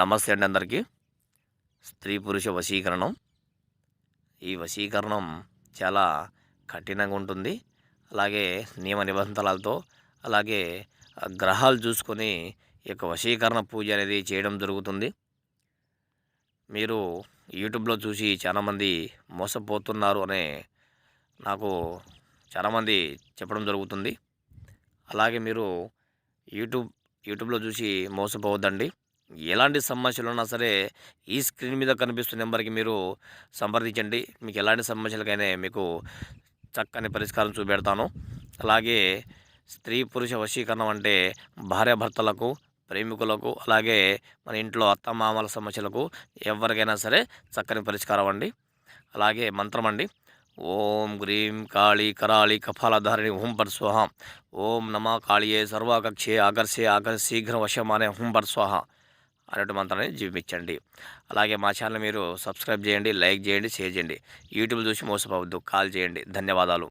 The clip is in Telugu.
నమస్తే అండి అందరికీ. స్త్రీ పురుష వశీకరణం. ఈ వశీకరణం చాలా కఠినంగా ఉంటుంది. అలాగే నియమ నిబంధనలతో అలాగే గ్రహాలు చూసుకొని ఈ యొక్క వశీకరణ పూజ అనేది చేయడం జరుగుతుంది. మీరు యూట్యూబ్లో చూసి చాలామంది మోసపోతున్నారు అనే నాకు చాలామంది చెప్పడం జరుగుతుంది. అలాగే మీరు యూట్యూబ్ యూట్యూబ్లో చూసి మోసపోవద్దండి. ఎలాంటి సమస్యలు ఉన్నా సరే ఈ స్క్రీన్ మీద కనిపిస్తున్న నెంబర్కి మీరు సంప్రదించండి. మీకు ఎలాంటి సమస్యలకైనా మీకు చక్కని పరిష్కారం చూపెడతాను. అలాగే స్త్రీ పురుష వశీకరణం అంటే భార్యాభర్తలకు ప్రేమికులకు అలాగే మన ఇంట్లో అత్తమామల సమస్యలకు ఎవరికైనా సరే చక్కని పరిష్కారం అండి. అలాగే మంత్రం అండి. ఓం గ్రీం కాళీ కరాళి కపాలధారిణి హుం పర్ స్వాహ. ఓం నమ కాళియే సర్వాకక్షే ఆకర్షే ఆకర్ష శీఘ్ర వశమానే హుం పర్ స్వాహ. అనేటువంటి మంత్రాన్ని జీవించండి అలాగే మా ఛానల్ మీరు సబ్స్క్రైబ్ చేయండి లైక్ చేయండి షేర్ చేయండి. యూట్యూబ్ చూసి మోసపోవద్దు. కాల్ చేయండి. ధన్యవాదాలు.